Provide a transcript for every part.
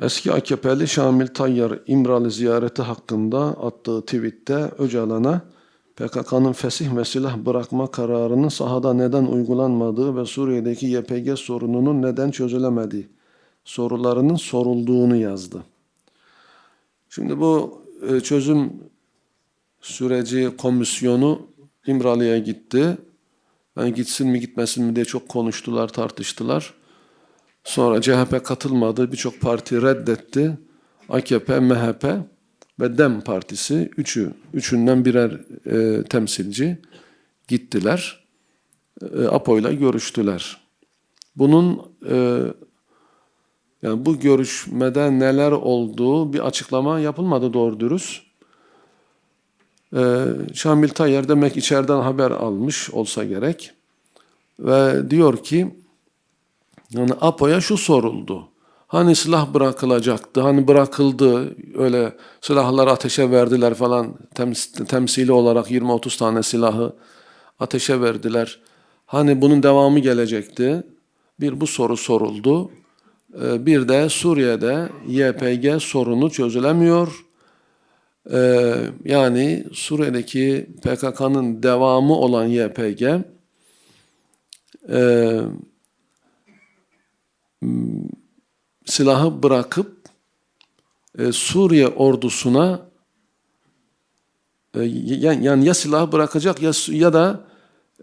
Eski AKP'li Şamil Tayyar İmralı ziyareti hakkında attığı tweette Öcalan'a PKK'nın fesih ve silah bırakma kararının sahada neden uygulanmadığı ve Suriye'deki YPG sorununun neden çözülemediği sorularının sorulduğunu yazdı. Şimdi bu e, çözüm süreci komisyonu İmralı'ya gitti. Yani gitsin mi gitmesin mi diye çok konuştular, tartıştılar. Sonra CHP katılmadı, birçok parti reddetti. AKP, MHP ve DEM partisi üçü, üçünden birer e, temsilci gittiler. E, APO'yla görüştüler. Bunun e, yani bu görüşmede neler olduğu bir açıklama yapılmadı doğru dürüst. E, Şamil Tayyar demek içeriden haber almış olsa gerek. Ve diyor ki yani APO'ya şu soruldu. Hani silah bırakılacaktı, hani bırakıldı, öyle silahları ateşe verdiler falan, tems- temsili olarak 20-30 tane silahı ateşe verdiler. Hani bunun devamı gelecekti. Bir bu soru soruldu. Ee, Bir de Suriye'de YPG sorunu çözülemiyor. Ee, Yani Suriye'deki PKK'nın devamı olan YPG e, silahı bırakıp e, Suriye ordusuna e, yani, ya silahı bırakacak ya ya da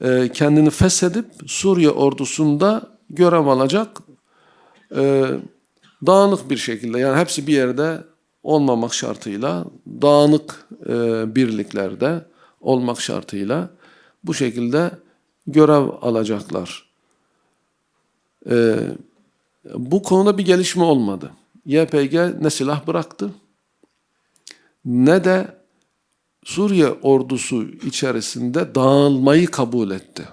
e, kendini feshedip Suriye ordusunda görev alacak e, dağınık bir şekilde yani hepsi bir yerde olmamak şartıyla dağınık e, birliklerde olmak şartıyla bu şekilde görev alacaklar. E, bu konuda bir gelişme olmadı. YPG ne silah bıraktı ne de Suriye ordusu içerisinde dağılmayı kabul etti.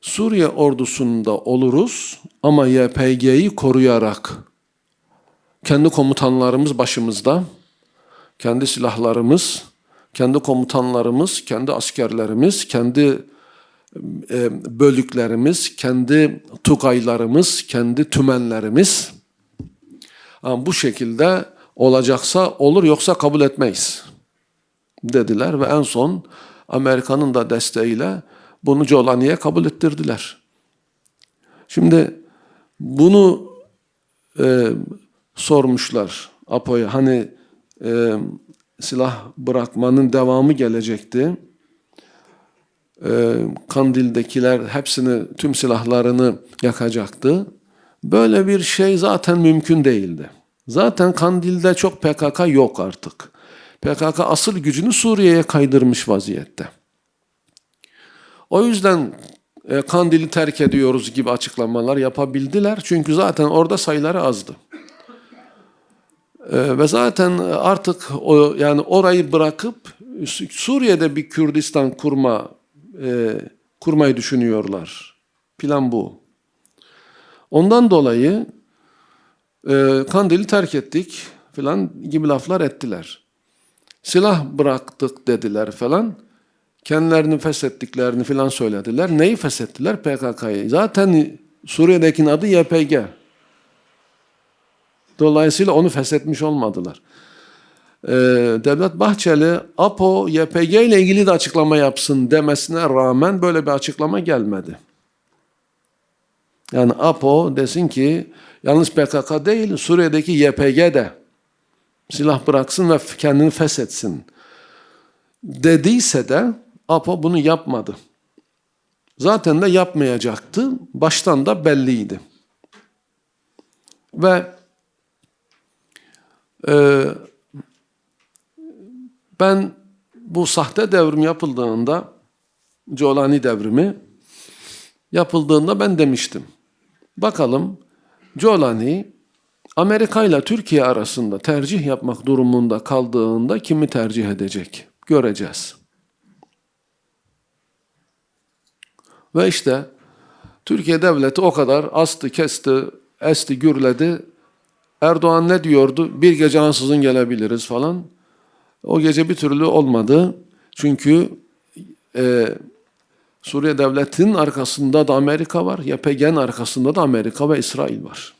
Suriye ordusunda oluruz ama YPG'yi koruyarak kendi komutanlarımız başımızda, kendi silahlarımız, kendi komutanlarımız, kendi askerlerimiz, kendi bölüklerimiz, kendi tugaylarımız, kendi tümenlerimiz ama bu şekilde olacaksa olur yoksa kabul etmeyiz dediler ve en son Amerika'nın da desteğiyle bunu Jolani'ye kabul ettirdiler. Şimdi bunu e, sormuşlar Apo'ya hani e, silah bırakmanın devamı gelecekti. E, Kandil'dekiler hepsini tüm silahlarını yakacaktı. Böyle bir şey zaten mümkün değildi. Zaten Kandil'de çok PKK yok artık. PKK asıl gücünü Suriye'ye kaydırmış vaziyette. O yüzden e, Kandil'i terk ediyoruz gibi açıklamalar yapabildiler. Çünkü zaten orada sayıları azdı. E, ve zaten artık o yani orayı bırakıp Suriye'de bir Kürdistan kurma e, kurmayı düşünüyorlar. Plan bu. Ondan dolayı e, Kandil'i terk ettik falan gibi laflar ettiler. Silah bıraktık dediler falan. Kendilerini feshettiklerini falan söylediler. Neyi feshettiler? PKK'yı. Zaten Suriye'dekinin adı YPG. Dolayısıyla onu feshetmiş olmadılar. Ee, Devlet Bahçeli APO YPG ile ilgili de açıklama yapsın demesine rağmen böyle bir açıklama gelmedi. Yani APO desin ki yalnız PKK değil Suriye'deki YPG de silah bıraksın ve kendini feshetsin dediyse de APO bunu yapmadı. Zaten de yapmayacaktı. Baştan da belliydi. Ve e, ben bu sahte devrim yapıldığında Colani devrimi yapıldığında ben demiştim. Bakalım Colani Amerika ile Türkiye arasında tercih yapmak durumunda kaldığında kimi tercih edecek? Göreceğiz. Ve işte Türkiye devleti o kadar astı, kesti, esti, gürledi. Erdoğan ne diyordu? Bir gece ansızın gelebiliriz falan. O gece bir türlü olmadı. Çünkü e, Suriye devletinin arkasında da Amerika var. YPG'nin arkasında da Amerika ve İsrail var.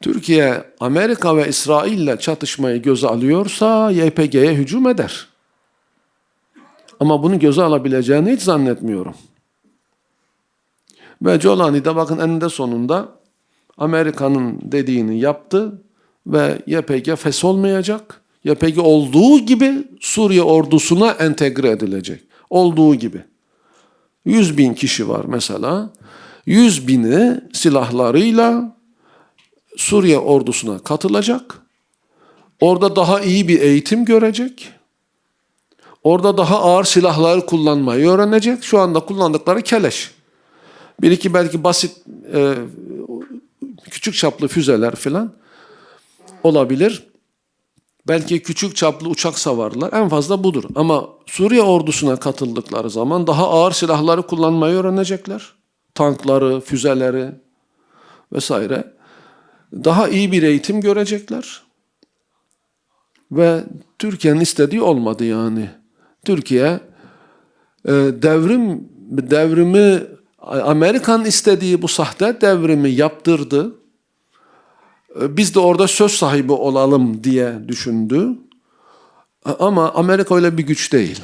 Türkiye, Amerika ve İsrail ile çatışmayı göze alıyorsa YPG'ye hücum eder. Ama bunu göze alabileceğini hiç zannetmiyorum. Ve Jolani'de bakın eninde sonunda Amerika'nın dediğini yaptı ve YPG olmayacak. YPG olduğu gibi Suriye ordusuna entegre edilecek. Olduğu gibi. 100 bin kişi var mesela. 100 bini silahlarıyla Suriye ordusuna katılacak. Orada daha iyi bir eğitim görecek. Orada daha ağır silahları kullanmayı öğrenecek. Şu anda kullandıkları keleş. Bir iki belki basit e, küçük çaplı füzeler falan olabilir. Belki küçük çaplı uçak savarlar. En fazla budur. Ama Suriye ordusuna katıldıkları zaman daha ağır silahları kullanmayı öğrenecekler. Tankları, füzeleri vesaire. Daha iyi bir eğitim görecekler. Ve Türkiye'nin istediği olmadı yani. Türkiye e, devrim devrimi Amerikan istediği bu sahte devrimi yaptırdı. E, Biz de orada söz sahibi olalım diye düşündü. Ama Amerika öyle bir güç değil.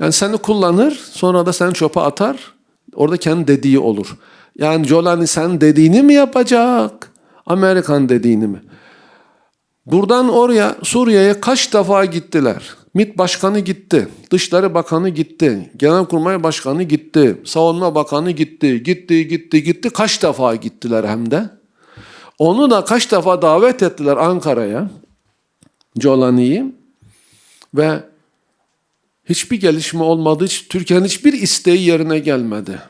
Yani seni kullanır, sonra da seni çöpe atar. Orada kendi dediği olur. Yani Jolani sen dediğini mi yapacak? Amerikan dediğini mi? Buradan oraya Suriye'ye kaç defa gittiler? MİT Başkanı gitti, Dışişleri Bakanı gitti, Genelkurmay Başkanı gitti, Savunma Bakanı gitti, gitti, gitti, gitti. Kaç defa gittiler hem de? Onu da kaç defa davet ettiler Ankara'ya, Jolani'yi ve hiçbir gelişme olmadı, hiç, Türkiye'nin hiçbir isteği yerine gelmedi.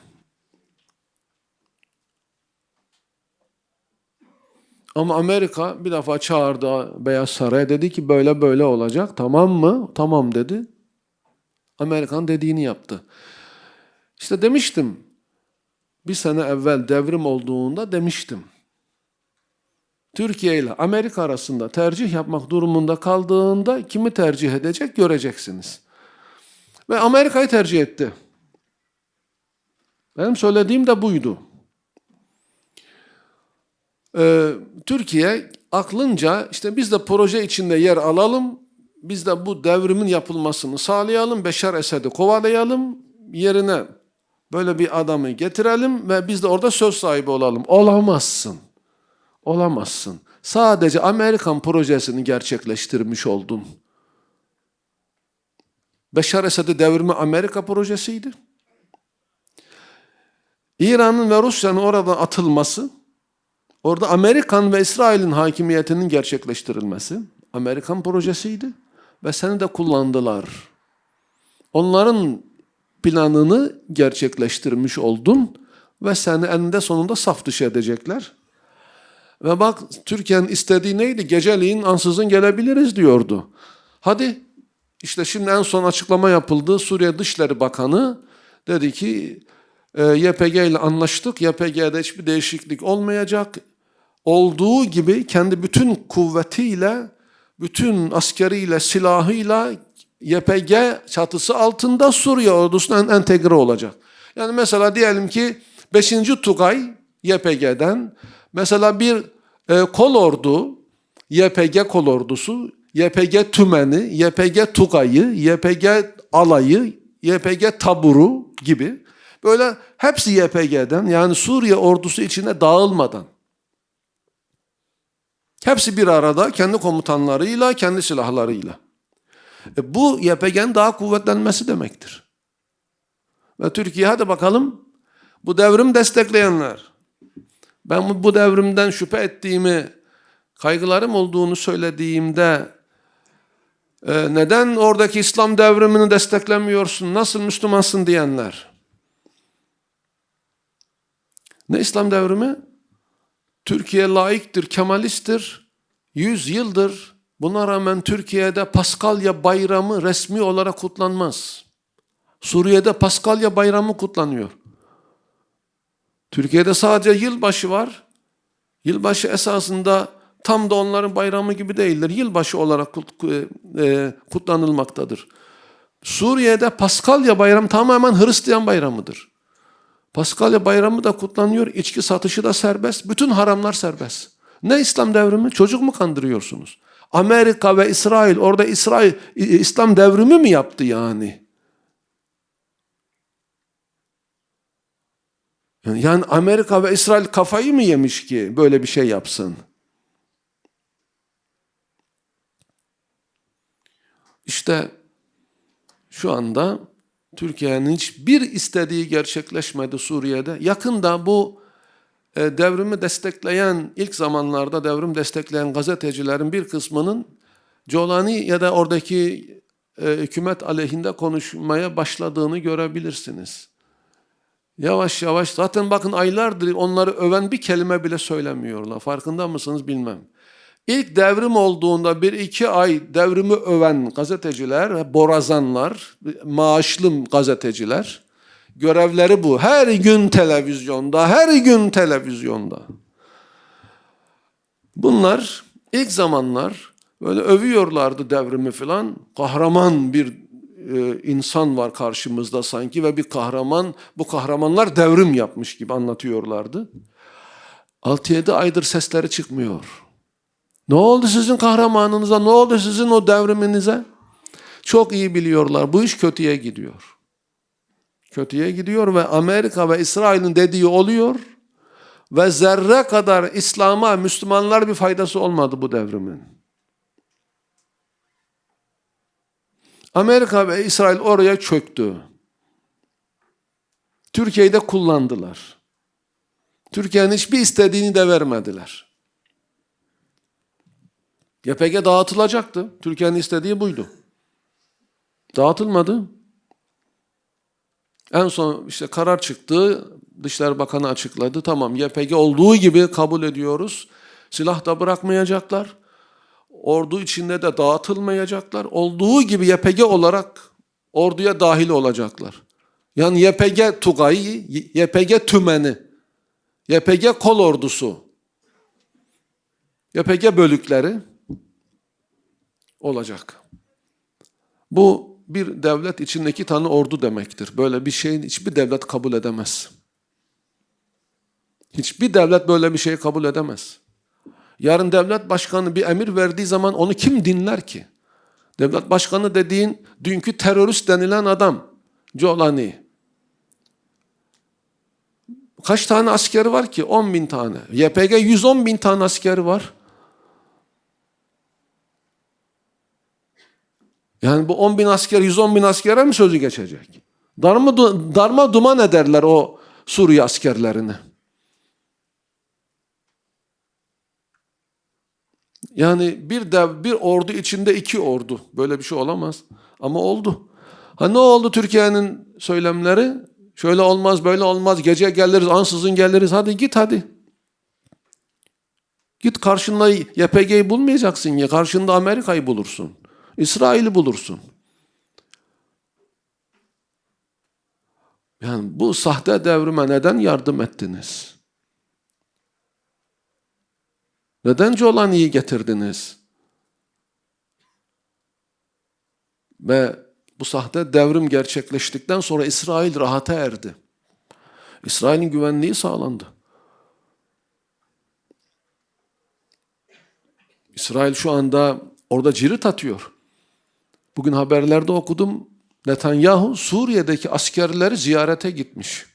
Ama Amerika bir defa çağırdı Beyaz Saray'a dedi ki böyle böyle olacak. Tamam mı? Tamam dedi. Amerikan dediğini yaptı. İşte demiştim. Bir sene evvel devrim olduğunda demiştim. Türkiye ile Amerika arasında tercih yapmak durumunda kaldığında kimi tercih edecek göreceksiniz. Ve Amerika'yı tercih etti. Benim söylediğim de buydu. Ee, Türkiye aklınca işte biz de proje içinde yer alalım, biz de bu devrimin yapılmasını sağlayalım, Beşar Esed'i kovalayalım, yerine böyle bir adamı getirelim ve biz de orada söz sahibi olalım. Olamazsın. Olamazsın. Sadece Amerikan projesini gerçekleştirmiş oldun. Beşar Esed'i devrimi Amerika projesiydi. İran'ın ve Rusya'nın oradan atılması, orada Amerikan ve İsrail'in hakimiyetinin gerçekleştirilmesi Amerikan projesiydi ve seni de kullandılar. Onların planını gerçekleştirmiş oldun ve seni eninde sonunda saf dışı edecekler. Ve bak Türkiye'nin istediği neydi? Geceliğin ansızın gelebiliriz diyordu. Hadi işte şimdi en son açıklama yapıldı. Suriye Dışişleri Bakanı dedi ki e, YPG ile anlaştık. YPG'de hiçbir değişiklik olmayacak. Olduğu gibi kendi bütün kuvvetiyle, bütün askeriyle, silahıyla YPG çatısı altında Suriye ordusuna entegre olacak. Yani mesela diyelim ki 5. Tugay YPG'den mesela bir e, kol ordu, YPG kol ordusu, YPG tümeni, YPG Tugay'ı, YPG alayı, YPG taburu gibi böyle hepsi YPG'den yani Suriye ordusu içine dağılmadan hepsi bir arada kendi komutanlarıyla, kendi silahlarıyla. E bu YPG'nin daha kuvvetlenmesi demektir. Ve Türkiye hadi bakalım bu devrim destekleyenler. Ben bu devrimden şüphe ettiğimi, kaygılarım olduğunu söylediğimde e, neden oradaki İslam devrimini desteklemiyorsun, nasıl Müslümansın diyenler. Ne İslam devrimi? Türkiye laiktir, kemalisttir. Yüz yıldır buna rağmen Türkiye'de Paskalya bayramı resmi olarak kutlanmaz. Suriye'de Paskalya bayramı kutlanıyor. Türkiye'de sadece yılbaşı var. Yılbaşı esasında tam da onların bayramı gibi değildir. Yılbaşı olarak e, kutlanılmaktadır. Suriye'de Paskalya bayramı tamamen Hristiyan bayramıdır. Paskalya bayramı da kutlanıyor, içki satışı da serbest, bütün haramlar serbest. Ne İslam devrimi? Çocuk mu kandırıyorsunuz? Amerika ve İsrail, orada İsrail İslam devrimi mi yaptı yani? Yani Amerika ve İsrail kafayı mı yemiş ki böyle bir şey yapsın? İşte şu anda Türkiye'nin hiçbir istediği gerçekleşmedi Suriye'de. Yakında bu e, devrimi destekleyen, ilk zamanlarda devrim destekleyen gazetecilerin bir kısmının Colani ya da oradaki e, hükümet aleyhinde konuşmaya başladığını görebilirsiniz. Yavaş yavaş zaten bakın aylardır onları öven bir kelime bile söylemiyorlar. Farkında mısınız bilmem. İlk devrim olduğunda bir iki ay devrimi öven gazeteciler, borazanlar, maaşlı gazeteciler, görevleri bu. Her gün televizyonda, her gün televizyonda. Bunlar ilk zamanlar böyle övüyorlardı devrimi filan. Kahraman bir e, insan var karşımızda sanki ve bir kahraman, bu kahramanlar devrim yapmış gibi anlatıyorlardı. 6-7 aydır sesleri çıkmıyor. Ne oldu sizin kahramanınıza? Ne oldu sizin o devriminize? Çok iyi biliyorlar. Bu iş kötüye gidiyor. Kötüye gidiyor ve Amerika ve İsrail'in dediği oluyor. Ve zerre kadar İslam'a, Müslümanlar bir faydası olmadı bu devrimin. Amerika ve İsrail oraya çöktü. Türkiye'yi de kullandılar. Türkiye'nin hiçbir istediğini de vermediler. YPG dağıtılacaktı. Türkiye'nin istediği buydu. Dağıtılmadı. En son işte karar çıktı. Dışişleri Bakanı açıkladı. Tamam YPG olduğu gibi kabul ediyoruz. Silah da bırakmayacaklar. Ordu içinde de dağıtılmayacaklar. Olduğu gibi YPG olarak orduya dahil olacaklar. Yani YPG Tugayı, YPG Tümeni, YPG Kol Ordusu, YPG bölükleri olacak. Bu bir devlet içindeki tane ordu demektir. Böyle bir şeyin hiçbir devlet kabul edemez. Hiçbir devlet böyle bir şeyi kabul edemez. Yarın devlet başkanı bir emir verdiği zaman onu kim dinler ki? Devlet başkanı dediğin dünkü terörist denilen adam. Colani. Kaç tane askeri var ki? 10 bin tane. YPG 110 bin tane askeri var. Yani bu 10 bin asker 110 bin askere mi sözü geçecek? Darma, darma duman ederler o Suriye askerlerini. Yani bir dev, bir ordu içinde iki ordu. Böyle bir şey olamaz. Ama oldu. Ha ne oldu Türkiye'nin söylemleri? Şöyle olmaz, böyle olmaz. Gece geliriz, ansızın geliriz. Hadi git hadi. Git karşında YPG'yi bulmayacaksın ya. Karşında Amerika'yı bulursun. İsrail'i bulursun. Yani bu sahte devrime neden yardım ettiniz? Neden Colani'yi getirdiniz? Ve bu sahte devrim gerçekleştikten sonra İsrail rahata erdi. İsrail'in güvenliği sağlandı. İsrail şu anda orada cirit atıyor. Bugün haberlerde okudum. Netanyahu Suriye'deki askerleri ziyarete gitmiş.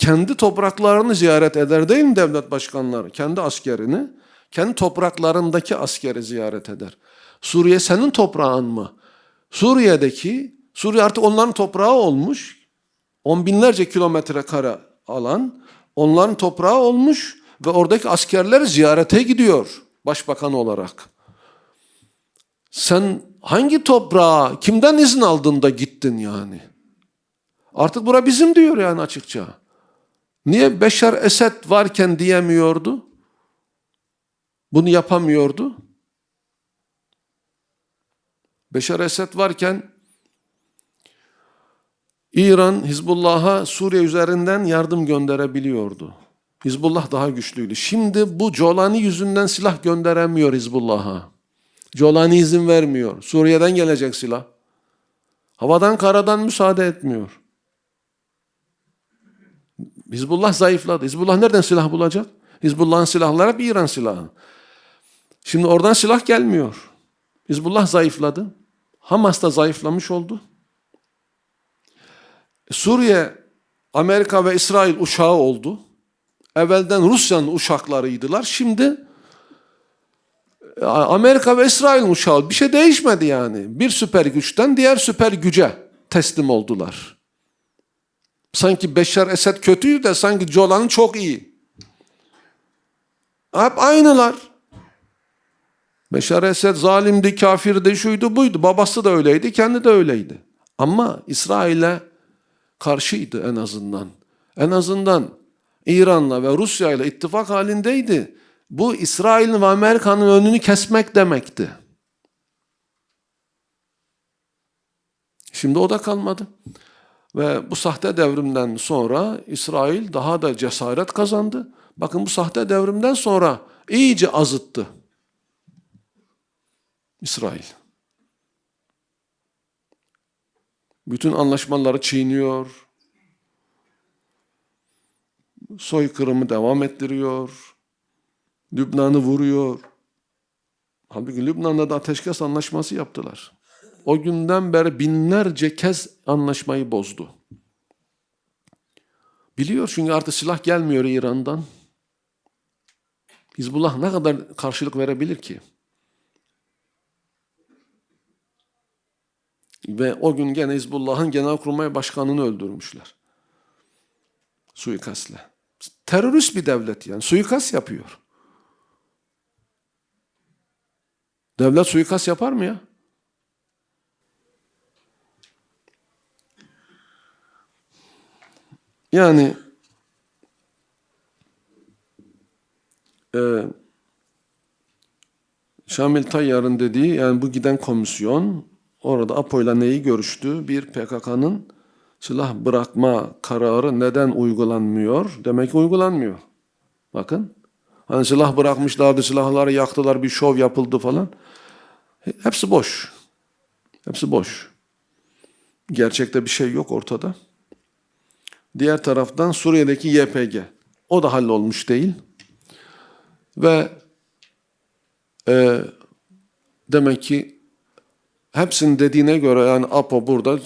Kendi topraklarını ziyaret eder değil mi devlet başkanları? Kendi askerini, kendi topraklarındaki askeri ziyaret eder. Suriye senin toprağın mı? Suriye'deki, Suriye artık onların toprağı olmuş. On binlerce kilometre kare alan onların toprağı olmuş ve oradaki askerler ziyarete gidiyor başbakan olarak. Sen hangi toprağa, kimden izin aldın da gittin yani? Artık bura bizim diyor yani açıkça. Niye Beşar Esed varken diyemiyordu? Bunu yapamıyordu. Beşar Esed varken İran Hizbullah'a Suriye üzerinden yardım gönderebiliyordu. Hizbullah daha güçlüydü. Şimdi bu Colani yüzünden silah gönderemiyor Hizbullah'a. Colani izin vermiyor. Suriye'den gelecek silah. Havadan karadan müsaade etmiyor. Hizbullah zayıfladı. Hizbullah nereden silah bulacak? Hizbullah'ın silahları hep İran silahı. Şimdi oradan silah gelmiyor. Hizbullah zayıfladı. Hamas da zayıflamış oldu. Suriye, Amerika ve İsrail uşağı oldu. Evvelden Rusya'nın uşaklarıydılar. Şimdi e, Amerika ve İsrail'in uşağı. Bir şey değişmedi yani. Bir süper güçten diğer süper güce teslim oldular. Sanki Beşar Esed kötüydü de sanki Colan'ın çok iyi. Hep aynılar. Beşar Esed zalimdi, kafirdi, şuydu buydu. Babası da öyleydi, kendi de öyleydi. Ama İsrail'e karşıydı en azından. En azından İran'la ve Rusya ile ittifak halindeydi. Bu İsrail'in ve Amerika'nın önünü kesmek demekti. Şimdi o da kalmadı. Ve bu sahte devrimden sonra İsrail daha da cesaret kazandı. Bakın bu sahte devrimden sonra iyice azıttı. İsrail. Bütün anlaşmaları çiğniyor. Soykırımı devam ettiriyor. Lübnan'ı vuruyor. Halbuki Lübnan'da da ateşkes anlaşması yaptılar. O günden beri binlerce kez anlaşmayı bozdu. Biliyor çünkü artık silah gelmiyor İran'dan. Hizbullah ne kadar karşılık verebilir ki? Ve o gün gene Hizbullah'ın Genelkurmay Başkanı'nı öldürmüşler. Suikastle. Terörist bir devlet yani. Suikast yapıyor. Devlet suikast yapar mı ya? Yani e, Şamil Tayyar'ın dediği yani bu giden komisyon orada APO'yla neyi görüştü? Bir PKK'nın silah bırakma kararı neden uygulanmıyor? Demek ki uygulanmıyor. Bakın. Hani silah bırakmışlardı, silahları yaktılar, bir şov yapıldı falan. Hepsi boş. Hepsi boş. Gerçekte bir şey yok ortada. Diğer taraftan Suriye'deki YPG. O da hallolmuş değil. Ve e, demek ki hepsinin dediğine göre yani APO burada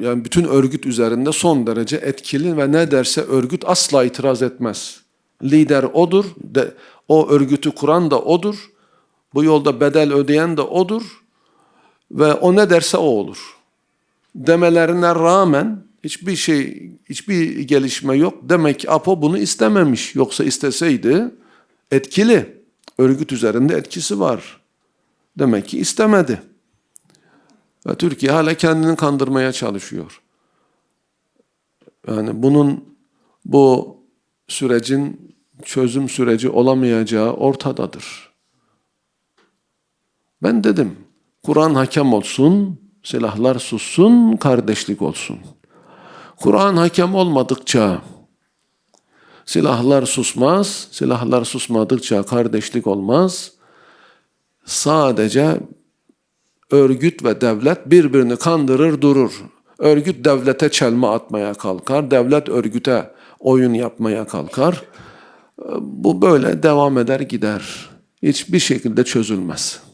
yani bütün örgüt üzerinde son derece etkili ve ne derse örgüt asla itiraz etmez. Lider odur, de, o örgütü kuran da odur, bu yolda bedel ödeyen de odur ve o ne derse o olur. Demelerine rağmen hiçbir şey, hiçbir gelişme yok. Demek ki APO bunu istememiş. Yoksa isteseydi etkili, örgüt üzerinde etkisi var. Demek ki istemedi. Ve Türkiye hala kendini kandırmaya çalışıyor. Yani bunun bu sürecin çözüm süreci olamayacağı ortadadır. Ben dedim, Kur'an hakem olsun, silahlar sussun, kardeşlik olsun. Kur'an hakem olmadıkça silahlar susmaz, silahlar susmadıkça kardeşlik olmaz. Sadece örgüt ve devlet birbirini kandırır durur. Örgüt devlete çelme atmaya kalkar, devlet örgüte oyun yapmaya kalkar. Bu böyle devam eder gider. Hiçbir şekilde çözülmez.